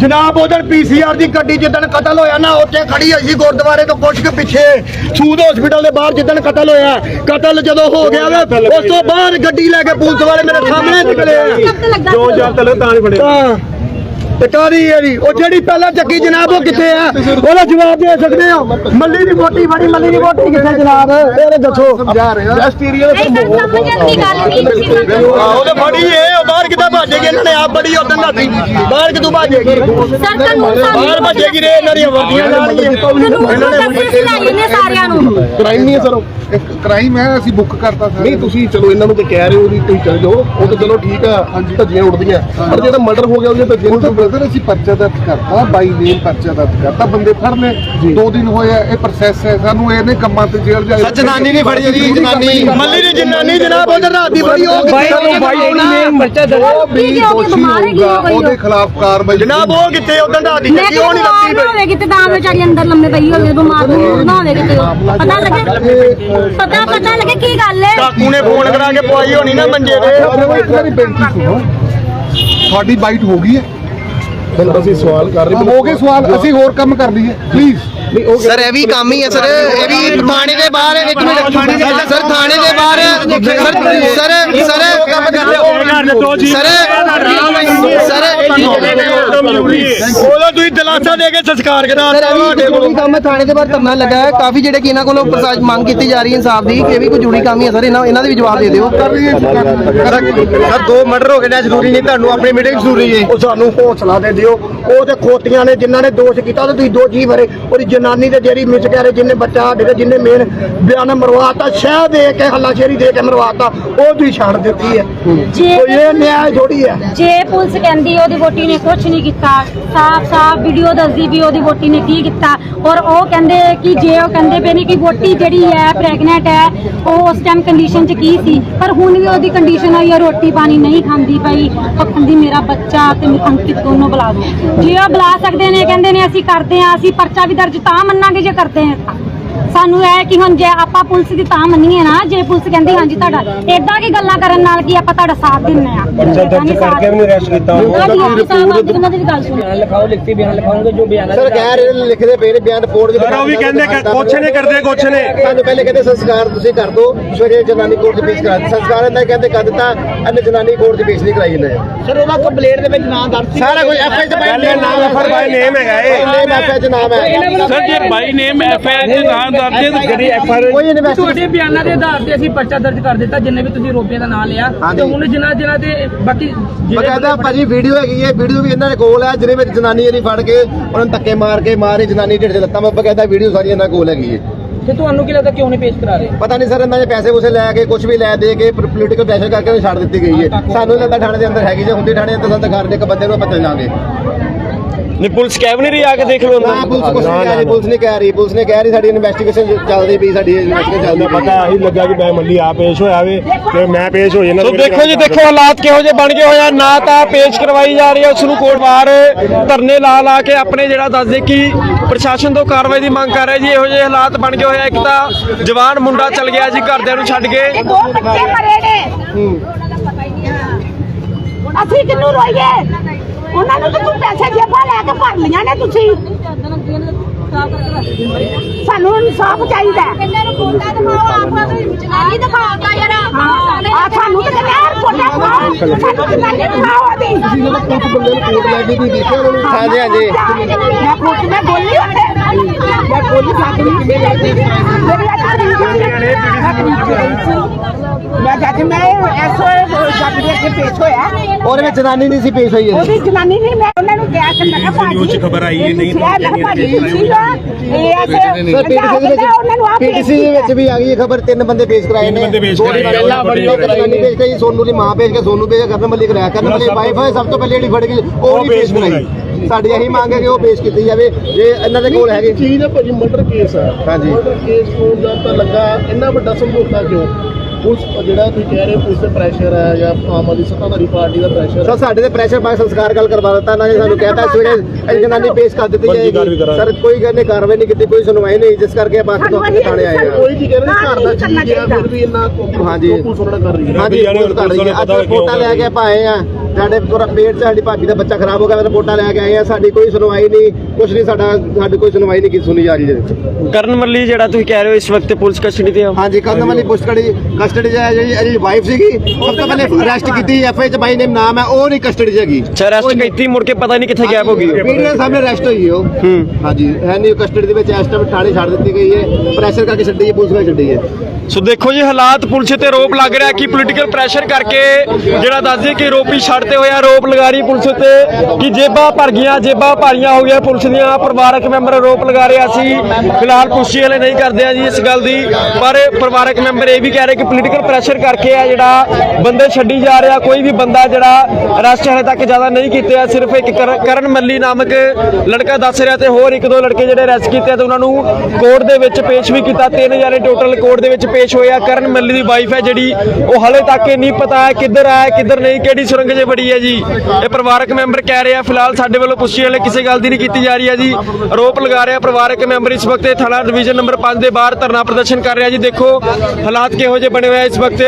ਜਨਾਬ ਉਧਰ ਪੀਸੀਆਰ ਦੀ ਗੱਡੀ ਜਿੱਦਣ ਕਤਲ ਹੋਇਆ ਨਾ ਉੱਥੇ ਖੜੀ ਹੋਈ ਸੀ ਗੁਰਦੁਆਰੇ ਤੋਂ ਕੁਛ ਕੁ ਪਿੱਛੇ। ਸੂਦ ਹਸਪੀਟਲ ਦੇ ਬਾਹਰ ਜਿੱਦਣ ਕਤਲ ਹੋਇਆ ਕਤਲ ਜਦੋਂ ਹੋ ਗਿਆ ਵੇ ਉਸ ਤੋਂ ਬਾਅਦ ਗੱਡੀ ਲੈ ਕੇ ਪੁਲਿਸ ਵਾਲੇ ਮੇਰੇ ਸਾਹਮਣੇ ਨਿਕਲੇ ਆ। ਜੋ ਜਾਂ ਤਲੇ ਤਾਂ ਨਹੀਂ ਫੜਿਆ ਹਾਂ। ਤੇ ਕਾਦੀ ਇਹਦੀ ਉਹ ਜਿਹੜੀ ਪਹਿਲਾਂ ਚੱਕੀ ਜਨਾਬ ਉਹ ਕਿੱਥੇ ਆ? ਉਹਦਾ ਜਵਾਬ ਦੇ ਸਕਦੇ ਹੋ? ਮੱਲੀ ਦੀ ਵੋਟੀ ਬੜੀ ਮੱਲੀ ਦੀ ਵੋਟੀ ਕਿੱਥੇ ਜਨਾਬ? ਇਹ ਦੱਸੋ। ਸਮਝਾ ਰਹੇ ਨਹੀਂ ਸਰ ਸਮਝਣ ਦੀ ਗੱਲ ਨਹੀਂ। ਉਹ ਤੇ ਫੜੀ ਏ। ਉਹ ਬਾਹਰ ਕਿੱਦਾਂ ਭੱਜੇਗੀ? ਇਹਨਾਂ ਨੇ ਆਪ ਬੜੀ ਉਦੋਂ ਦਾ ਬਾਹਰ ਕਿਦੋਂ ਭੱਜੇਗੀ? ਸਰ ਕਾਨੂੰਨ ਬਾਹਰ ਸਾਨੂੰ ਭੱਜੇਗੀ ਰੇ ਇਹਨਾਂ ਦੀਆਂ ਵਰਦੀਆਂ ਨਾਲ ਹੀ ਕਾਨੂੰਨ ਨੂੰ ਨੇ ਸਾਰਿਆਂ ਨੂੰ। ਕ੍ਰਾਈਮ ਨਹੀਂ ਹੈ ਸਰ ਇੱਕ ਕ੍ਰਾਈਮ ਹੈ ਅਸੀਂ ਬੁੱਕ ਕਰਤਾ ਸਰ। ਨਹੀਂ ਤੁਸੀਂ ਚਲੋ ਇਹਨਾਂ ਨੂੰ ਤੇ ਕਹਿ ਰਹੇ ਹੋ ਵੀ ਤੁਸੀਂ ਚਲੇ ਜਾਓ। ਉਹ ਤਾਂ ਚਲੋ ਠੀਕ ਆ ਧੱਜੀਆਂ ਉੱਡਦੀਆਂ। ਪਰ ਜਿਹੜਾ ਮਰਡਰ ਹੋ ਗਿਆ ਉਹਦੇ ਤਾਂ ਬ੍ਰਦਰ ਅਸੀਂ ਪਰਚਾ ਦਰਜ ਕਰਤਾ ਬਾਈ ਨੇਮ ਪਰਚਾ ਦਰਜ ਕਰਤਾ ਬੰਦੇ ਫੜ ਲਏ ਦੋ ਦਿਨ ਹੋਏ ਆ ਇਹ ਪ੍ਰੋਸੈਸ ਹੈ ਸਾਨੂੰ ਇਹਨੇ ਕੰਮਾਂ ਤੇ ਜੇਲ੍ਹ ਜਾ ਜਨਾਨੀ ਨਹੀਂ ਫੜੀ ਜੀ ਜਨਾਨੀ। ਮੱਲੀ ਦੀ ਜਨਾਨੀ ਜਨਾਬ ਉਧਰ ਰਾਤ ਦੀ ਬੜੀ ਉਹ ਕਿੱਥੇ ਉਹ ਵੀ ਕੀ ਹੋ ਗਈ, ਦੋਸ਼ੀ ਹੋਊਗਾ। ਉਹਦੇ ਖਿਲਾਫ ਕਾਰਵਾਈ ਜਨਾਬ ਉਹ ਕਿੱਥੇ? ਉਦੋਂ ਰਾਤ ਦੀ ਉਹ ਨਹੀਂ ਨਾ ਪਈ ਹੋਵੇ ਕਿਤੇ ਤਾਂ ਵਿਚਾਰੀ ਅੰਦਰ ਲੰਮੇ ਪਈ ਹੋਵੇ ਬਿਮਾਰ ਨਾ ਹੋਵੇ ਕਿਤੇ। ਪਤਾ ਲੱਗੇ? ਪਤਾ ਪਤਾ ਲੱਗੇ ਕੀ ਗੱਲ ਹੈ? ਕਾਕੂ ਨੇ ਫੋਨ ਕਰਾ ਕੇ ਪਵਾਈ ਹੋਣੀ ਨਾ ਮੰਜੇ ਤੇ। ਆਪਣੇ ਇੱਕ ਵਾਰੀ ਬੇਨਤੀ ਸੁਣੋ ਤੁਹਾਡੀ ਬਾਈਟ ਹੋ ਗਈ ਹੈ। ਹੁਣ ਅਸੀਂ ਸਵਾਲ ਕਰ ਰਹੇ ਹੋ। ਗਏ ਸਵਾਲ ਅਸੀਂ ਹੋਰ ਕੰਮ ਕਰ ਲਈਏ ਪਲੀਜ਼ ਨਹੀਂ ਉਹ ਸਰ ਇਹ ਵੀ ਕੰਮ ਹੀ ਹੈ ਸਰ। ਇਹ ਵੀ ਥਾਣੇ ਦੇ ਬਾਹਰ ਇੱਕ ਮਿੰਟ ਸਰ ਥਾਣੇ ਦੇ ਬਾਹਰ। Sir sir sir sir sir ਉਹਦਾ ਤੁਸੀਂ ਦਿਲਾਸਾ ਦੇ ਕੇ ਸੰਸਕਾਰ ਕਰਾ ਸਰ ਇਹ ਵੀ ਜ਼ਰੂਰੀ ਕੰਮ ਹੈ ਥਾਣੇ ਦੇ ਬਾਹਰ ਧਰਨਾ ਲੱਗਾ ਹੈ। ਕਾਫੀ ਜਿਹੜੇ ਕਿ ਇਹਨਾਂ ਕੋਲੋਂ ਪ੍ਰਸ਼ਾਸਨ ਮੰਗ ਕੀਤੀ ਜਾ ਰਹੀ ਹੈ ਇਨਸਾਫ ਦੀ ਕਿ ਇਹ ਵੀ ਕੋਈ ਜ਼ਰੂਰੀ ਕੰਮ ਹੀ ਹੈ। ਸਰ ਇਹਨਾਂ ਇਹਨਾਂ ਦੇ ਵੀ ਜਵਾਬ ਦੇ ਦਿਓ। ਕਰ ਕਰ। ਸਰ ਦੋ ਮਰਡਰ ਹੋ ਗਏ ਨੇ ਜ਼ਰੂਰੀ ਨਹੀਂ ਤੁਹਾਨੂੰ ਆਪਣੀ ਮੀਟਿੰਗ ਜ਼ਰੂਰੀ ਹੈ। ਉਹ ਸਾਨੂੰ ਹੌਸਲਾ ਦੇ ਦਿਓ। ਉਹ ਤੇ ਖੋਤੀਆਂ ਨੇ ਜਿਨ੍ਹਾਂ ਨੇ ਦੋਸ਼ ਕੀਤਾ ਤੇ ਤੁਸੀਂ ਦੋਸ਼ੀ ਭਰੇ। ਉਹਦੀ ਜਨਾਨੀ ਤੇ ਜਿਹੜੀ ਮਿਸ ਕਹਿ ਰਹੇ ਜਿੰਨੇ ਬੱਚਾ ਸਾਡੇ ਤੇ ਜਿੰਨੇ ਮੇਨ ਬਿਆਨ ਮਰਵਾਤਾ ਸ਼ਹਿ ਦੇ ਕੇ ਹੱਲਾਸ਼ੇਰੀ ਦੇ ਕੇ ਮਰਵਾਤਾ ਉਹ ਤੁਸੀਂ ਛੱਡ ਦਿੱਤੀ ਹੈ। ਜੇ ਕੋਈ ਇਹ ਨਿਆਂ ਥੋੜੀ ਹੈ। ਜੇ ਪੁਲਿਸ ਕਹਿੰਦੀ ਉਹਦੀ ਵੋਟੀ ਨੇ ਕੁਝ ਨਹੀਂ ਕੀਤਾ ਸਾਫ਼ ਸਾਫ਼ ਵੀਡੀਓ ਦੱਸਦੀ ਵੀ ਉਹਦੀ ਵੋਟੀ ਨੇ ਕੀ ਕੀਤਾ, ਔਰ ਉਹ ਕਹਿੰਦੇ ਕਿ ਜੇ ਉਹ ਕਹਿੰਦੇ ਪਏ ਨੇ ਕਿ ਵੋਟੀ ਜਿਹੜੀ ਹੈ ਪ੍ਰੈਗਨੈਂਟ ਹੈ, ਉਹ ਉਸ ਟਾਈਮ ਕੰਡੀਸ਼ਨ 'ਚ ਕੀ ਸੀ? ਪਰ ਹੁਣ ਵੀ ਉਹਦੀ ਕੰਡੀਸ਼ਨ ਆਈ ਹੈ, ਰੋਟੀ ਪਾਣੀ ਨਹੀਂ ਖਾਂਦੀ ਪਈ, ਉਹ ਮੇਰਾ ਬੱਚਾ ਤੇ ਅੰਕਿਤ ਦੋਨੋਂ ਬੁਲਾ ਦੋ ਜੇ ਉਹ ਬੁਲਾ ਸਕਦੇ ਨੇ, ਕਹਿੰਦੇ ਨੇ ਅਸੀਂ ਕਰਦੇ ਹਾਂ, ਅਸੀਂ ਪਰਚਾ ਵੀ ਦਰਜ ਤਾਂ ਮੰਨਾਂਗੇ ਜੇ ਕਰਦੇ ਹਾਂ ਤਾਂ। ਸਾਨੂੰ ਇਹ ਕਿ ਹੁਣ ਜੇ ਆਪਾਂ ਪੁਲਿਸ ਦੀ ਤਾਂ ਮੰਨੀਏ ਨਾ ਜੇ ਪੁਲਿਸ ਕਹਿੰਦੀ ਹਾਂਜੀ ਤੁਹਾਡਾ ਏਦਾਂ ਕੀ ਗੱਲਾਂ ਕਰਨ ਨਾਲ ਕੀ ਆਪਾਂ ਤੁਹਾਡਾ ਸਾਥ ਦਿੰਨੇ ਆ ਪਰਚਾ ਦਰਜ ਕਰਕੇ ਵੀ ਨਹੀਂ ਰੈਸਟ ਕੀਤਾ ਉਹਨਾਂ ਦੀ ਵੀ ਗੱਲ ਸੁਣੋ। ਲਿਖਾਓ ਲਿਖਤੀ ਬਿਆਨ ਲਿਖਾਓਗੇ ਜੋ ਬਿਆਨ ਸਰ ਕਹਿ ਰਹੇ ਨੇ ਲਿਖਦੇ ਪਏ ਨੇ ਬਿਆਨ ਰਿਪੋਰਟ ਦੇ ਉਹ ਵੀ ਕਹਿੰਦੇ ਕਿ ਕੁਛ ਨੇ ਕਰਦੇ ਕੁਛ ਨੇ ਸਾਨੂੰ ਪਹਿਲੇ ਕਹਿੰਦੇ ਸੰਸਕਾਰ ਤੁਸੀਂ ਕਰ ਦਿਓ ਸਵੇਰੇ ਜਨਾਨੀ ਕੋਰਟ 'ਚ ਪੇਸ਼ ਕਰਾ ਸੰਸਕਾਰ ਇਹਨਾਂ ਕਹਿੰਦੇ ਕਰ ਦਿੱਤਾ ਇਹਨੇ ਜਨਾਨੀ ਕੋਰਟ 'ਚ ਪੇਸ਼ ਨਹੀਂ ਕਰਾਈ ਇਹਨੇ। ਸਰ ਉਹਦਾ ਕੰਪਲੇਂਟ ਦੇ ਵਿੱਚ ਨਾਂ ਦਰਜ ਸੀ। ਸਾਰਾ ਕੁਝ ਐਫਆਈ ਚ ਪਹਿਲੇ ਨਾਮ ਐਫਰ ਬਾਈ ਨੇਮ ਹੈਗਾ ਇਹ। ਨੇਮ ਐਫਆਈ ਚ ਨਾਮ ਹੈ। ਸਰ ਜੇ ਬਾਈ ਨੇਮ ਐਫ ਆਈ ਦੇ ਨਾਂ ਦਰਜ ਹੈ ਤਾਂ ਜਿਹੜੀ ਐਫ ਆਰ ਕੋਈ ਇਨਵੈਸਟੀਗੇਸ਼ਨ ਤੁਹਾਡੇ ਬਿਆਨਾਂ ਦੇ ਆਧਾਰ ਤੇ ਅਸੀਂ ਪਰਚਾ ਦਰਜ ਕਰ ਦਿੱਤਾ ਜਿੰਨੇ ਵੀ ਤੁਸੀਂ ਰੋਪੀਆਂ ਦਾ ਨਾਂ ਲਿਆ ਤੇ ਹੁਣ ਜਿਨ੍ਹਾਂ ਜਿਨ੍ਹਾਂ ਤੇ ਬਾਕੀ ਜਿਹੜੇ ਬਕਾਇਦਾ ਭਾਜੀ ਵੀਡੀਓ ਹੈਗੀ ਹੈ ਵੀਡੀਓ ਵੀ ਇਹਨਾਂ ਦੇ ਕੋਲ ਹੈ ਜਿਹਦੇ ਵਿੱਚ ਜਨਾਨੀ ਇਹਦੀ ਫੜ ਕੇ ਉਹਨਾਂ ਨੂੰ ਧੱਕੇ ਮਾਰ ਕੇ ਮਾਰੇ ਜਨਾਨੀ ਢਿੱਡ 'ਚ ਲੱਤਾਂ ਮੈਂ ਬਕਾਇਦਾ ਵੀਡੀਓ ਸਾਰੀ ਇਹਨਾਂ ਕੋਲ ਹੈਗੀ ਹੈ। ਤੇ ਤੁਹਾਨੂੰ ਕੀ ਲੱਗਦਾ ਕਿਉਂ ਨਹੀਂ ਪੇਸ਼ ਕਰਾ ਰਹੇ? ਪਤਾ ਨਹੀਂ ਸਰ ਇਹਨਾਂ ਦੇ ਪੈਸੇ ਪੂਸੇ ਲੈ ਕੇ ਕੁਝ ਵੀ ਲੈ ਦੇ ਕੇ ਪੋਲੀਟੀਕਲ ਪ੍ਰੈਸ਼ਰ ਕਰਕੇ ਉਹਨੂੰ ਛੱਡ ਦਿੱਤੀ ਗਈ ਹੈ। ਸਾਨੂੰ ਲੱਗਦਾ ਥਾਣੇ ਦੇ ਅੰਦਰ ਹੈਗੀ ਜੇ ਹੁੰਦੀ ਥਾਣੇ ਦੇ ਅੰਦਰ ਤਾਂ ਕਰ ਦੇ ਇੱਕ ਬੰਦੇ ਨੂੰ ਆਪਾਂ ਚੱਲ ਜਾਾਂਗੇ ਨਹੀਂ ਪੁਲਿਸ ਕਹਿ ਵੀ ਨਹੀਂ ਰਹੀ ਆ ਕੇ ਦੇਖ ਲਓ ਨਾ ਪੁਲਿਸ ਕੁਛ ਨਹੀਂ ਕਹਿ ਰਹੀ ਪੁਲਿਸ ਨਹੀਂ ਕਹਿ ਰਹੀ ਪੁਲਿਸ ਨੇ ਕਹਿ ਰਹੀ ਸਾਡੀ ਇਨਵੈਸਟੀਗੇਸ਼ਨ ਚੱਲਦੀ ਪਈ ਸਾਡੀ ਇਨਵੈਸਟੀਗੇਸ਼ਨ ਚੱਲਦੀ ਮੈਨੂੰ ਪਈ। ਪਤਾ ਆਹੀ ਲੱਗਾ ਕਿ ਮੈਂ ਮੱਲੀ ਆ ਪੇਸ਼ ਹੋਇਆ ਵੇ ਤੇ ਮੈਂ ਪੇਸ਼ ਹੋ ਜਾਣਾ ਸੋ ਦੇਖੋ ਜੀ ਦੇਖੋ ਹਾਲਾਤ ਕਿਹੋ ਜਿਹੇ ਬਣ ਗਏ ਹੋਏ ਆ। ਨਾ ਤਾਂ ਪੇਸ਼ ਕਰਵਾਈ ਜਾ ਰਹੀ ਹੈ ਉਸ ਨੂੰ ਕੋਰਟ ਬਾਹਰ ਧਰਨੇ ਲਾ ਲਾ ਕੇ ਆਪਣੇ ਜਿਹੜਾ ਦੱਸਦੇ ਕਿ ਪ੍ਰਸ਼ਾਸਨ ਤੋਂ ਕਾਰਵਾਈ ਦੀ ਮੰਗ ਕਰ ਰਹੇ ਜੀ। ਇਹੋ ਜਿਹੇ ਹਾਲਾਤ ਬਣ ਗਏ ਹੋਏ ਆ। ਇੱਕ ਤਾਂ ਜਵਾਨ ਮੁੰਡਾ ਚਲ ਗਿਆ ਜੀ ਘਰਦਿਆਂ ਨੂੰ ਛੱਡ ਕੇ। ਦੋ ਬੱਚੇ ਮਰੇ ਨੇ। ਅਸੀਂ ਕਿੰਨੂੰ ਰੋਈਏ? ਉਹਨਾਂ ਨੂੰ ਤਾਂ ਤੂੰ ਪੈਸੇ ਜੇਬਾਂ ਲੈ ਕੇ ਭਰ ਲੀਆਂ ਨੇ ਤੁਸੀਂ। ਸਾਨੂੰ ਇਨਸਾਫ ਚਾਹੀਦਾ ਹੈ। ਇਹਨਾਂ ਨੂੰ ਫੋਟਾ ਦਿਖਾਓ ਆਪਾਂ ਨੂੰ ਜਨਾਨੀ ਦਿਖਾਉਂਦਾ ਯਾਰ ਆ ਸਾਨੂੰ ਤਾਂ ਕਹਿੰਦੇ ਯਾਰ ਫੋਟੋ ਦਿਖਾਓ ਸਾਨੂੰ ਜਨਾਨੀ ਦਿਖਾਓ ਉਹਦੀ ਕੋਰਟ ਲੈ ਕੇ ਵੀ ਦੇਖਿਆ ਉਹਨਾਂ ਨੂੰ। ਹਾਂਜੀ ਹਾਂਜੀ ਮੈਂ ਕੋਰਟ ਮੈਂ ਬੋਲੀ ਉੱਥੇ। ਮੈਂ ਬੋਲੀ ਸਾਡੀ ਕਿਵੇਂ ਲੱਗਦੀ ਮੇਰੀ ਮੈਂ ਜੱਜ ਮੈਂ ਐਸੋ ਜੱਜ ਦੇ ਅੱਗੇ ਪੇਸ਼ ਹੋਇਆ। ਉਹਦੇ ਵਿੱਚ ਜਨਾਨੀ ਨਹੀਂ ਸੀ ਪੇਸ਼ ਹੋਈ ਇਹਦੀ। ਉਹਦੀ ਜਨਾਨੀ ਨਹੀਂ ਮੈਂ ਉਹਨਾਂ ਨੂੰ ਕਿਹਾ ਕਿ ਮੈਂ ਕਿਹਾ ਭਾਜੀ ਨਿਊਜ਼ 'ਚ ਖਬਰ ਆਈ ਹੈ, ਨਹੀਂ ਮੈਂ ਕਿਹਾ ਭਾਜੀ ਸੀਗਾ ਇਹ ਐਸੇ ਸਰ ਪੀਟੀਸੀ ਦੇ ਉਹਨਾਂ ਨੂੰ ਵਿੱਚ ਪੀਟੀਸੀ ਦੇ ਵਿੱਚ ਵੀ ਆ ਗਈ ਇਹ ਖਬਰ ਤਿੰਨ ਬੰਦੇ ਪੇਸ਼ ਕਰਾਏ ਨੇ। ਤਿੰਨ ਬੰਦੇ ਪੇਸ਼ ਦੋ ਕਰਾਏ ਨੇ। ਪਹਿਲਾਂ ਬੜੀ ਜਨਾਨੀ ਪੇਸ਼ ਕਰਾਈ ਸੋਨੂ ਦੀ ਮਾਂ ਪੇਸ਼ ਕੇ ਸੋਨੂ ਪੇਸ਼ ਕਰਨ ਵਾਲੀ ਕਰਾਇਆ ਕਰਨ ਵਾਲੀ ਵਾਈਫ ਹੈ ਸਭ ਤੋਂ ਪਹਿਲੇ ਜਿਹੜੀ ਫੜ ਗਈ ਉਹ ਨਹੀਂ ਪੇਸ਼ ਕਰਾਈ। ਸਾਡੀ ਇਹੀ ਮੰਗ ਹੈ ਕਿ ਉਹ ਪੇਸ਼ ਕੀਤੀ ਜਾਵੇ ਜੇ ਇਹਨਾਂ ਦੇ ਕੋਲ ਹੈਗੇ। ਚੀਜ਼ ਹੈ ਭਾਜੀ ਮਰਡਰ ਕੇਸ ਆ ਹਾਂਜੀ। ਮਰਡਰ ਕੇਸ ਹੋਣ ਦਾ ਤਾਂ ਲੱਗਾ ਇੰਨਾ ਵੱਡਾ ਸਮਝੌਤਾ ਕਿਉਂ? ਪੁਲਿਸ ਜਿਹੜਾ ਤੁਸੀਂ ਕਹਿ ਰਹੇ ਹੋ ਪੁਲਿਸ ਤੇ ਪ੍ਰੈਸ਼ਰ ਹੈ ਜਾਂ ਆਮ ਆਦਮੀ ਸੱਤਾਧਾਰੀ ਪਾਰਟੀ ਦਾ ਪ੍ਰੈਸ਼ਰ ਸਰ ਸਾਡੇ ਤੇ ਪ੍ਰੈਸ਼ਰ ਪਾ ਕੇ ਸੰਸਕਾਰ ਗੱਲ ਕਰਵਾ ਦਿੱਤਾ ਨਾ ਸਾਨੂੰ ਕਹਿਤਾ ਸਵੇਰੇ ਇਹ ਜਨਾਨੀ ਪੇਸ਼ ਕਰ ਦਿੱਤੀ ਜਾਏਗੀ। ਸਰ ਕੋਈ ਗੱਲ ਨਹੀਂ ਕਾਰਵਾਈ ਨਹੀਂ ਕੀਤੀ ਕੋਈ ਸੁਣਵਾਈ ਨਹੀਂ ਜਿਸ ਕਰਕੇ ਬਾਕੀ ਤੋਂ ਆਪਣੇ ਥਾਣੇ ਆਏ ਆ ਕੋਈ ਕੀ ਕਹਿ ਰਹੇ ਘਰ ਦਾ ਚੀਜ਼ ਆ ਫਿਰ ਵੀ ਇੰਨਾ ਹਾਂਜੀ। ਨਾਲ ਕਰ ਰਹੀ ਹੈ। ਹਾਂਜੀ ਕਰ ਰਹੀ ਹੈ। ਅੱਜ ਰਿਪੋਰਟਾਂ ਲੈ ਕੇ ਆਪਾਂ ਆਏ ਆ ਸਾਡੇ ਪੂਰਾ ਪੇਟ 'ਚ ਸਾਡੀ ਭਾਬੀ ਦਾ ਬੱਚਾ ਖਰਾਬ ਹੋ ਗਿਆ ਰਿਪੋਰਟਾਂ ਲੈ ਕੇ ਆਏ ਆ ਸਾਡੀ ਕੋਈ ਸੁਣਵਾਈ ਨਹੀਂ ਕੁਛ ਨਹੀਂ ਸਾਡਾ ਸਾਡੀ ਕੋਈ ਸੁਣਵਾਈ ਨਹੀਂ ਕੀ ਸੁਣੀ ਜਾ ਰਹੀ ਹੈ ਕਰਨ ਮੱਲੀ ਜਿਹੜਾ ਤੁਸੀਂ ਕਹਿ ਰਹੇ ਹੋ ਇਸ ਵਕਤ ਪੁਲਿਸ ਕਸਟਡੀ ਤੇ ਆ? ਹਾਂਜੀ ਕਦਮ ਵਾਲੀ ਪੁਸਤਕੜੀ ਕਸਟਡੀ 'ਚ ਹੈ ਜਿਹੜੀ ਇਹਦੀ ਵਾਈਫ ਸੀਗੀ ਸਭ ਤੋਂ ਪਹਿਲੇ ਅਰੈਸਟ ਕੀਤੀ ਐਫ ਆਈ 'ਚ ਬਾਈ ਨੇਮ ਨਾਮ ਹੈ ਉਹ ਨਹੀਂ ਕਸਟਡੀ 'ਚ ਹੈਗੀ। ਅੱਛਾ ਅਰੈਸਟ ਕੀਤੀ ਮੁੜ ਕੇ ਪਤਾ ਨਹੀਂ ਕਿੱਥੇ ਗਾਇਬ ਹੋ ਗਈ। ਵੀਡੀਓ ਸਾਹਮਣੇ ਅਰੈਸਟ ਹੋਈ ਹੈ ਉਹ। ਹੂੰ। ਹਾਂਜੀ ਹੈ ਨਹੀਂ ਕਸਟਡੀ ਦੇ ਵਿੱਚ ਇਸ ਟਾਈਮ ਥਾਣੇ ਛੱਡ ਦਿੱਤੀ ਗਈ ਹੈ ਪ੍ਰੈਸ਼ਰ ਕਰਕੇ ਛੱਡੀ ਹੈ ਪੁਲਿਸ ਨੇ ਛੱਡੀ ਹੈ। ਸੋ ਦੇਖੋ ਜੀ ਹਾਲਾਤ ਪੁਲਿਸ ਤੇ ਆਰੋਪ ਲੱਗ ਰਿਹਾ ਕਿ ਪੋਲੀਟੀਕਲ ਪ੍ਰੈਸ਼ਰ ਕਰਕੇ ਜਿਹੜਾ ਦੱਸਦੇ ਕਿ ਆਰੋਪੀ ਛੱਡਦੇ ਹੋਏ ਆਰੋਪ ਲਗਾ ਰਹੀ ਪੁਲਿਸ ਤੇ ਕਿ ਜੇਬਾਂ ਭਰ ਗਈਆਂ, ਜੇਬਾਂ ਭਾਰੀਆਂ ਹੋ ਗਈਆਂ। ਪੁਲਿਸ ਦੀਆਂ ਪਰਿਵਾਰਕ ਮੈਂਬਰ ਆਰੋਪ ਲਗਾ ਰਹੇ ਸੀ ਫਿਲਹਾਲ ਪੁਸ਼ਟੀ ਵਾਲੇ ਨਹੀਂ ਕਰਦੇ ਆ ਜੀ ਇਸ ਗੱਲ ਦੀ। ਪਰ ਪਰਿਵਾਰਕ ਮੈਂਬਰ ਇਹ ਵੀ ਕਹਿ ਰਹੇ ਕਿ ਪੋਲੀਟੀਕਲ ਪ੍ਰੈਸ਼ਰ ਕਰਕੇ ਆ ਜਿਹੜਾ ਬੰਦੇ ਛੱਡੀ ਜਾ ਰਿਹਾ, ਕੋਈ ਵੀ ਬੰਦਾ ਜਿਹੜਾ ਅਰੈਸਟ ਹਲੇ ਤੱਕ ਜ਼ਿਆਦਾ ਨਹੀਂ ਕੀਤੇ ਆ, ਸਿਰਫ ਇੱਕ ਕਰ- ਕਰਨ ਮੱਲੀ ਨਾਮਕ ਲੜਕਾ ਦੱਸ ਰਿਹਾ ਤੇ ਹੋਰ ਇੱਕ ਦੋ ਲੜਕੇ ਜਿਹੜੇ ਅਰੈਸਟ ਕੀਤੇ ਤੇ ਉਹਨਾਂ ਨੂੰ ਕੋਰਟ ਦੇ ਵਿੱਚ ਪੇਸ਼ ਵੀ ਕੀਤਾ। ਤਿੰਨ ਜਾਣੇ ਟੋਟਲ ਕੋਰਟ ਦੇ ਵਿੱਚ ਪੇਸ਼ ਹੋਏ ਆ। ਕਰਨ ਮੱਲੀ ਦੀ ਵਾਈਫ ਹੈ ਜਿਹੜੀ, ਉਹ ਹਲੇ ਤੱਕ ਇਹ ਨਹੀਂ ਪਤਾ ਹੈ ਕਿੱਧਰ ਆਇਆ, ਕਿੱਧਰ ਨਹੀਂ, ਕਿਹੜੀ ਸੁਰੰਗ 'ਚ ਬੜੀ ਹੈ ਜੀ। ਇਹ ਪਰਿਵਾਰਕ ਮੈਂਬਰ ਕਹਿ ਰਿਹਾ, ਫਿਲਹਾਲ ਸਾਡੇ ਵੱਲੋਂ ਪੁੱਛੀ ਵਾਲੇ ਕਿਸੇ ਗੱਲ ਦੀ ਨਹੀਂ ਕੀਤੀ ਜਾ ਰਹੀ ਹੈ ਜੀ। ਆਰੋਪ ਲਗਾ ਰਿਹਾ ਪਰਿਵਾਰਕ ਮੈਂਬਰ ਇਸ ਵਕਤ ਥਾਣਾ ਡਿਵੀਜ਼ਨ ਨੰਬਰ 5 ਦੇ ਬਾਹਰ ਧਰਨਾ ਪ੍ਰਦਰਸ਼ਨ ਕਰ ਰਿਹਾ ਜੀ। ਦੇਖੋ, ਹਾਲਾਤ ਕਿਹੋ ਜਿਹੇ ਬਣੇ ਹੋਏ ਇਸ ਵਕਤ।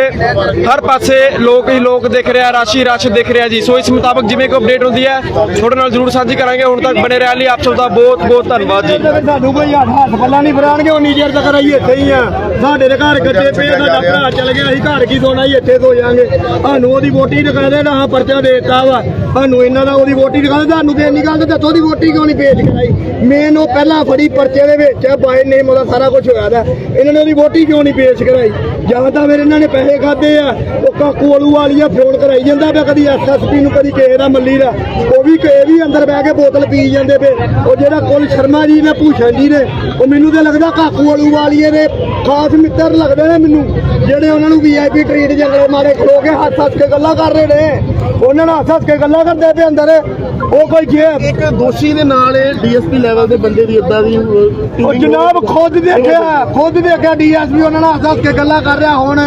ਹਰ ਪਾਸੇ ਲੋਕ ਹੀ ਲੋਕ ਦਿਖ ਰਿਹਾ, ਰਾਸ਼ੀ ਰਸ਼ ਦਿਖ ਰਿਹਾ ਜੀ। ਸੋ ਇਸ ਮੁਤਾਬਕ ਜਿਵੇਂ ਕੋਈ ਅਪਡੇਟ ਹੁੰਦੀ ਹੈ, ਤੁਹਾਡੇ ਨਾਲ ਜ਼ਰੂਰ ਸਾਂਝੀ ਕਰਾਂਗੇ। ਹੁਣ ਤੱਕ ਬਣੇ ਰਹਿਣ ਲਈ ਆਪ ਸਭ ਦਾ ਬਹੁਤ ਬਹੁਤ ਧੰਨਵਾਦ ਜੀ। ਸਾਨੂੰ ਕੋਈ ਹੱਥ ਹੱਥ ਪੱਲਾ ਨਹੀਂ ਫਰਾਣਗੇ ਉਨੀ ਚਿਰ ਤੱਕ ਅਸੀਂ ਇੱਥੇ ਹੀ ਆ। ਸਾਡੇ ਦੇ ਘਰ ਗੱਡੇ ਪਏ ਸਾਡਾ ਭਰਾ ਚਲ ਗਿਆ, ਅਸੀਂ ਘਰ ਕੀ ਸੋਣਾ ਇੱਥੇ ਸੋ ਜਾਾਂਗੇ ਸਾਨੂੰ ਉਹਦੀ ਵੋਟੀ ਦਿਖਾ ਦੇ, ਨਾ ਪਰਚਾ ਦੇਤਾ ਵਾ ਸਾਨੂੰ ਇਹਨਾਂ ਦਾ ਉਹਦੀ ਵੋਟੀ ਦਿਖਾ ਦੇ ਤੁਹਾਨੂੰ ਤੇ ਇੰਨੀ ਗੱਲ ਦੱਸੋ ਉਹਦੀ ਵੋਟੀ ਕਿਉਂ ਨਹੀਂ ਪੇਸ਼ ਕਰਾਈ ਮੇਨ ਉਹ ਪਹਿਲਾਂ ਫੜੀ ਪਰਚੇ ਦੇ ਵਿੱਚ, ਬਾਈ ਨੇਮ ਉਹਦਾ ਸਾਰਾ ਕੁਝ ਹੋਇਆ ਦਾ। ਇਹਨਾਂ ਨੇ ਉਹਦੀ ਵੋਟੀ ਕਿਉਂ ਨਹੀਂ ਪੇਸ਼ ਕਰਾਈ ਜਾਂ ਤਾਂ ਫਿਰ ਇਹਨਾਂ ਨੇ ਪੈਸੇ ਖਾਦੇ ਆ ਉਹ ਕਾਕੂ ਵਾਲੂ ਵਾਲੀਆ ਫੋਨ ਕਰਾਈ ਜਾਂਦਾ ਪਿਆ ਕਦੀ ਐਸਐਸਪੀ ਨੂੰ ਕਦੀ ਕਿਸੇ ਦਾ ਮੱਲੀ ਦਾ। ਉਹ ਵੀ ਕਿਸੇ ਵੀ ਅੰਦਰ ਬਹਿ ਕੇ ਬੋਤਲ ਪੀ ਜਾਂਦੇ ਪਏ। ਉਹ ਜਿਹੜਾ ਕੁਲ ਸ਼ਰਮਾ ਜੀ ਨੇ ਭੂਸ਼ਣ ਜੀ ਨੇ ਉਹ ਮੈਨੂੰ ਤੇ ਲੱਗਦਾ ਕਾਕੂ ਵਾਲੂ ਵਾਲੀਏ ਦੇ ਖਾਸ ਮਿੱਤਰ ਲੱਗਦੇ ਨੇ ਮੈਨੂੰ। ਜਿਹੜੇ ਉਹਨਾਂ ਨੂੰ ਵੀਆਈਪੀ ਟ੍ਰੀਟ ਜੰਗਲੇ ਮਾਰੇ ਖਲੋ ਕੇ ਹੱਥ ਹੱਥ ਕੇ ਗੱਲਾਂ ਕਰ ਰਹੇ ਨੇ। ਉਹਨਾਂ ਨਾਲ ਹੱਥ ਹੱਥ ਕੇ ਗੱਲਾਂ ਕਰਦੇ ਪਏ ਅੰਦਰ। ਉਹ ਕੋਈ ਜੇ ਇੱਕ ਦੋਸ਼ੀ ਦੇ ਨਾਲ ਡੀਐਸਪੀ ਲੈਵਲ ਦੇ ਬੰਦੇ ਦੀ ਇਦਾਂ ਦੀ ਉਹ ਜਨਾਬ ਖੁਦ ਦੇਖਿਆ ਖੁਦ ਦੇਖਿਆ ਡੀਐਸਪੀ ਉਹਨਾਂ ਨਾਲ ਹੱਸ ਹੱਸ ਕੇ ਗੱਲਾਂ ਕਰ ਰਿਹਾ ਹੁਣ।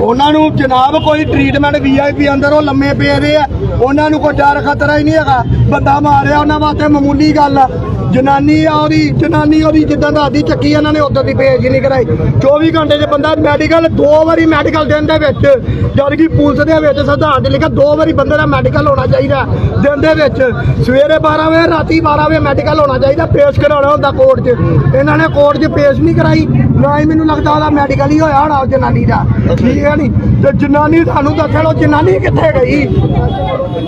ਉਹਨਾਂ ਨੂੰ ਜਨਾਬ ਕੋਈ ਟ੍ਰੀਟਮੈਂਟ ਵੀਆਈਪੀ ਅੰਦਰ ਉਹ ਲੰਮੇ ਪਏ ਰਹੇ ਆ। ਉਹਨਾਂ ਨੂੰ ਕੋਈ ਡਰ ਖਤਰਾ ਹੀ ਨਹੀਂ ਹੈਗਾ। ਬੰਦਾ ਮਾਰਿਆ ਉਹਨਾਂ ਵਾਸਤੇ ਮਾਮੂਲੀ ਗੱਲ ਆ। ਜਨਾਨੀ ਆ ਉਹਦੀ, ਜਨਾਨੀ ਉਹਦੀ ਜਿੱਦਾਂ ਦਾ ਆਦੀ ਚੱਕੀ ਇਹਨਾਂ ਨੇ ਉਦੋਂ ਦੀ ਭੇਜ ਹੀ ਨਹੀਂ ਕਰਾਈ। 24 ਘੰਟੇ 'ਚ ਬੰਦਾ ਮੈਡੀਕਲ ਦੋ ਵਾਰੀ ਮੈਡੀਕਲ ਦਿਨ ਦੇ ਵਿੱਚ, ਜਦ ਕਿ ਪੁਲਿਸ ਦੇ ਵਿੱਚ ਸਿਧਾਂਤ ਦੇ ਲਿਖਿਆ, ਦੋ ਵਾਰੀ ਬੰਦੇ ਦਾ ਮੈਡੀਕਲ ਹੋਣਾ ਚਾਹੀਦਾ ਦਿਨ ਦੇ ਵਿੱਚ। ਸਵੇਰੇ 12 ਵਜੇ, ਰਾਤੀ 12 ਵਜੇ ਮੈਡੀਕਲ ਹੋਣਾ ਚਾਹੀਦਾ, ਪੇਸ਼ ਕਰਾਉਣਾ ਹੁੰਦਾ ਕੋਰਟ 'ਚ। ਇਹਨਾਂ ਨੇ ਕੋਰਟ 'ਚ ਪੇਸ਼ ਨਹੀਂ ਕਰਾਈ। ਨਾ ਹੀ ਮੈਨੂੰ ਲੱਗਦਾ ਉਹਦਾ ਮੈਡੀਕਲ ਹੀ ਹੋਇਆ ਹੋਣਾ ਉਹ ਜਨਾਨੀ ਦਾ। ਠੀਕ ਹੈ ਨਹੀਂ ਤੇ ਜਨਾਨੀ ਤੁਹਾਨੂੰ ਦੱਸਣ ਉਹ ਜਨਾਨੀ ਕਿੱਥੇ ਗਈ?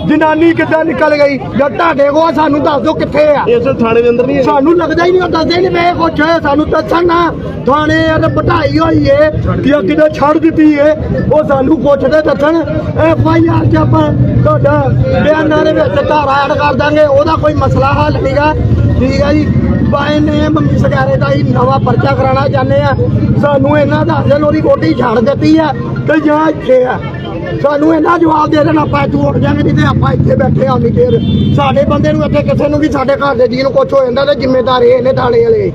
ਜਨਾਨੀ ਕਿੱਦਾਂ ਨਿਕਲ ਗਈ? ਜਦ ਤੁਹਾਡੇ ਕੋਲ ਸਾਨੂੰ ਦੱਸ ਦਿਓ ਕਿੱਥੇ ਆ? ਇਸ ਥਾਣੇ ਦੇ ਅੰਦਰ ਨਹੀਂ ਹੈ। ਸਾਨੂੰ ਲੱਗਦਾ ਹੀ ਨਹੀਂ ਉਹ ਦੱਸਦੇ ਨਹੀਂ ਪਏ ਕੁਛ। ਸਾਨੂੰ ਦੱਸਣ ਨਾ। ਥਾਣੇ ਯਾਰ ਬਿਠਾਈ ਹੋਈ ਏ ਕਿ ਆ ਕਿਤੇ ਛੱਡ ਦਿੱਤੀ ਏ। ਉਹ ਸਾਨੂੰ ਪੁੱਛਦੇ ਦੱਸਣ ਐਫ ਆਈ ਆਰ ਚ ਆਪਾਂ ਤੁਹਾਡਾ ਬਿਆਨਾਂ ਦੇ ਵਿੱਚ ਧਾਰਾ ਐਡ ਕਰ ਦਾਂਗੇ। ਉਹਦਾ ਕੋਈ ਮਸਲਾ ਹੱਲ ਨਹੀਂਗਾ ਠੀਕ ਆ ਜੀ? ਬਾਈ ਨੇ ਮੰਮੀ ਸਗਾਰੇ ਦਾ ਹੀ ਨਵਾਂ ਪਰਚਾ ਕਰਾਉਣਾ ਚਾਹੁੰਦੇ ਆ। ਸਾਨੂੰ ਇਹਨਾਂ ਦਾ ਅਸਲ ਉਹਦੀ ਕੋਟੀ ਛੱਡ ਦਿੱਤੀ ਆ ਤੇ ਜਾਂ ਇੱਥੇ ਆ। ਸਾਨੂੰ ਇਹਨਾਂ ਜਵਾਬ ਦੇ ਦੇਣਾ ਆਪਾਂ ਇੱਥੋਂ ਉੱਠ ਜਾਾਂਗੇ ਨਹੀਂ ਤੇ ਆਪਾਂ ਇੱਥੇ ਬੈਠੇ ਨਹੀਂ ਫੇਰ ਸਾਡੇ ਬੰਦੇ ਨੂੰ ਇੱਥੇ ਕਿਸੇ ਨੂੰ ਵੀ ਸਾਡੇ ਘਰ ਦੇ ਜੀ ਨੂੰ ਕੁਝ ਹੋ ਜਾਂਦਾ ਤੇ ਜ਼ਿੰਮੇਦਾਰ ਇਹ ਨੇ ਥਾਣੇ ਵਾਲੇ।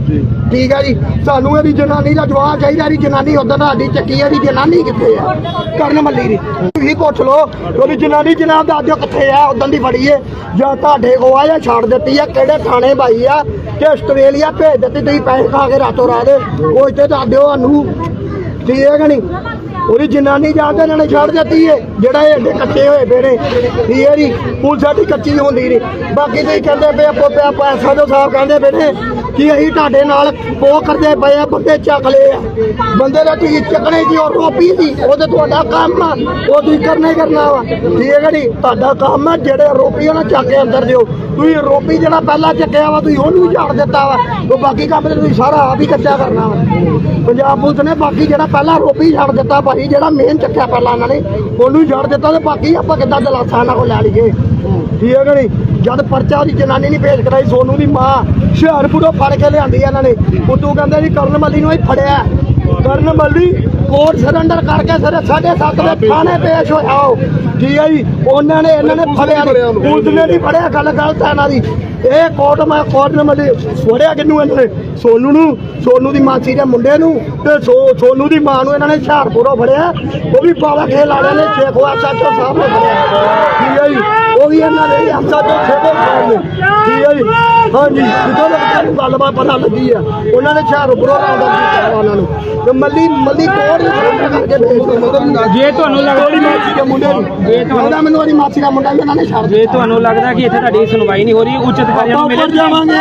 ਠੀਕ ਹੈ ਜੀ? ਸਾਨੂੰ ਇਹਦੀ ਜਨਾਨੀ ਦਾ ਜਵਾਬ ਚਾਹੀਦਾ ਇਹਦੀ ਜਨਾਨੀ ਉਦੋਂ ਸਾਡੀ ਚੱਕੀ ਹੈ, ਇਹਦੀ ਜਨਾਨੀ ਕਿੱਥੇ ਆ? ਕਰਨ ਮੱਲੀ ਦੀ। ਵੀ ਪੁੱਛ ਲੋ ਉਹਦੀ ਜਨਾਨੀ ਜਨਾਬ ਦਾ ਅੱਜ ਕਿੱਥੇ ਆ? ਉਦੋਂ ਦੀ ਫੜੀ ਏ। ਜਾਂ ਤੁਹਾਡੇ ਕੋ ਆ ਜਾਂ ਛੱਡ ਦਿੱਤੀ ਆ? ਕਿਹੜੇ ਥਾਣੇ ਭਾਈ ਆ? ਕਿ ਆਸਟ੍ਰੇਲੀਆ ਭੇਜ ਦਿੱਤੀ ਤੁਸੀਂ ਪੈਸੇ ਖਾ ਕੇ ਰਾਤੋਂ ਰਾਤ? ਉਹ ਇੱਥੇ ਦੱਸ ਦਿਓ ਸਾਨੂੰ। ਠੀਕ ਹੈ ਕਿ ਨਹੀਂ? ਉਹਦੀ ਜਨਾਨੀ ਜਾਂ ਤਾਂ ਇਹਨਾਂ ਨੇ ਛੱਡ ਦਿੱਤੀ ਏ। ਜਿਹੜਾ ਇਹ ਏਡੇ ਕੱਚੇ ਹੋਏ ਪਏ ਨੇ ਠੀਕ ਹੈ ਜੀ ਪੁਲਿਸ ਸਾਡੀ ਕੱਚੀ ਹੁੰਦੀ ਨਹੀਂ। ਬਾਕੀ ਤੁਸੀਂ ਕਹਿੰਦੇ ਪਏ ਆਪੋ ਪਿਆ ਪੈਸਾ ਤੋਂ ਸਾਫ਼ ਕਹਿੰਦੇ ਪਏ ਨੇ, ਕਿ ਅਸੀਂ ਤੁਹਾਡੇ ਨਾਲ ਪੋ ਕਰਦੇ ਪਏ ਆ, ਬੰਦੇ ਚੱਕ ਲਏ ਆ। ਬੰਦੇ ਦਾ ਤੁਸੀਂ ਚੱਕਣੇ ਜੀ ਔਰ ਰੋਪੀ ਸੀ, ਉਹ ਤੇ ਤੁਹਾਡਾ ਕੰਮ ਆ, ਉਹ ਤੁਸੀਂ ਕਰਨਾ ਹੀ ਕਰਨਾ ਵਾ। ਠੀਕ ਹੈ ਜੀ, ਤੁਹਾਡਾ ਕੰਮ ਆ, ਜਿਹੜੇ ਰੋਪੀ ਉਹਨਾਂ ਚੱਕ ਕੇ ਅੰਦਰ ਦਿਓ। ਤੁਸੀਂ ਰੋਪੀ ਜਿਹੜਾ ਪਹਿਲਾਂ ਚੱਕਿਆ ਵਾ, ਤੁਸੀਂ ਉਹਨੂੰ ਵੀ ਝਾੜ ਦਿੱਤਾ ਵਾ। ਉਹ ਬਾਕੀ ਕੰਮ ਤੇ ਤੁਸੀਂ ਸਾਰਾ ਆਪ ਹੀ ਕੱਚਾ ਕਰਨਾ ਵਾ। ਪੰਜਾਬ ਪੁਲਿਸ ਨੇ ਬਾਕੀ ਜਿਹੜਾ ਪਹਿਲਾਂ ਰੋਪੀ ਛੱਡ ਦਿੱਤਾ ਭਾਈ ਜਿਹੜਾ ਮੇਨ ਚੱਕਿਆ ਪਹਿਲਾਂ ਇਹਨਾਂ ਨੇ, ਉਹਨੂੰ ਹੀ ਛੱਡ ਦਿੱਤਾ ਤੇ ਬਾਕੀ ਆਪਾਂ ਕਿੱਦਾਂ ਦਲਾਸਾ ਇਹਨਾਂ ਕੋਲ ਲੈ ਲਈਏ। ਠੀਕ ਹੈ ਕਿ ਨਹੀਂ? ਜਦ ਪਰਚਾ ਉਹਦੀ ਜਨਾਨੀ ਨਹੀਂ ਪੇਸ਼ ਕਰਾਈ, ਸੋਨੂ ਦੀ ਮਾਂ ਹੁਸ਼ਿਆਰਪੁਰੋਂ ਫੜ ਕੇ ਲਿਆਂਦੀ ਇਹਨਾਂ ਨੇ। ਉਦੋਂ ਕਹਿੰਦੇ ਜੀ ਕਰਨ ਮੱਲੀ ਨੂੰ ਇਹ ਫੜਿਆ। ਕਰਨ ਮੱਲੀ ਕੋਰਟ ਸਰੈਂਡਰ ਕਰਕੇ ਸਰ 7:30 ਵਜੇ ਥਾਣੇ ਪੇਸ਼ ਹੋਇਆ ਉਹ ਠੀਕ ਹੈ ਜੀ? ਉਹਨਾਂ ਨੇ ਇਹਨਾਂ ਨੇ ਫੜਿਆ। ਪੁਲਿਸ ਨੇ ਨਹੀਂ ਫੜਿਆ ਗੱਲ ਗਲਤ ਹੈ ਇਹਨਾਂ ਦੀ। ਇਹ ਕੋਰਟ ਮੈਂ ਕੋਰਟ ਨੇ ਮੱਲੀ ਫੜਿਆ ਕਿੰਨੂੰ ਇਹਨਾਂ ਨੇ? ਸੋਨੂ ਨੂੰ। ਸੋਨੂ ਦੀ ਮਾਸੀ ਦੇ ਮੁੰਡੇ ਨੂੰ। ਤੇ ਸੋ ਸੋਨੂ ਦੀ ਮਾਂ ਨੂੰ ਇਹਨਾਂ ਨੇ ਹੁਸ਼ਿਆਰਪੁਰੋਂ ਫੜਿਆ। ਉਹ ਵੀ ਬਾਵਾ ਖੇਲ ਵਾਲਿਆਂ ਨੇ ਸ਼ੇਖਵਾ ਸਾਚੋ ਸਾਹਿਬ ਨੇ ਫੜਿਆ। ਠੀਕ ਹੈ ਜੀ? ਉਹ ਵੀ ਇਹਨਾਂ ਦੇ ਹਮਸਾ ਤੋਂ ਸਾਹਿਬ ਨੇ। ਠੀਕ ਹੈ ਜੀ? ਹਾਂਜੀ ਜਿੱਥੋਂ ਤੱਕ ਨੂੰ ਗੱਲਬਾਤ ਪਤਾ ਲੱਗੀ ਆ ਉਹਨਾਂ ਨੇ ਬਰੋ ਰਾਉਂਡ ਕੀਤਾ ਉਹਨਾਂ ਨੂੰ। ਤੇ ਮੱਲੀ ਮੱਲੀ ਕੋੜ ਕਰਕੇ ਭੇਜ ਜੇ ਤੁਹਾਨੂੰ ਲੱਗਦਾ ਕੋੜੀ ਮਾਸੀ ਦੇ ਮੁੰਡੇ ਨੂੰ। ਜੇ ਤੁਹਾਨੂੰ ਮੈਨੂੰ ਉਹਦੀ ਮਾਸੀ ਦਾ ਮੁੰਡਾ ਵੀ ਉਹਨਾਂ ਨੇ ਛੱਡ ਜੇ ਤੁਹਾਨੂੰ ਲੱਗਦਾ ਕਿ ਇੱਥੇ ਤੁਹਾਡੀ ਸੁਣਵਾਈ ਨਹੀਂ ਹੋ ਰਹੀ ਉੱਚ ਅਧਿਕਾਰੀਆਂ ਨੂੰ ਮਿਲੇ ਜਾਵਾਂਗੇ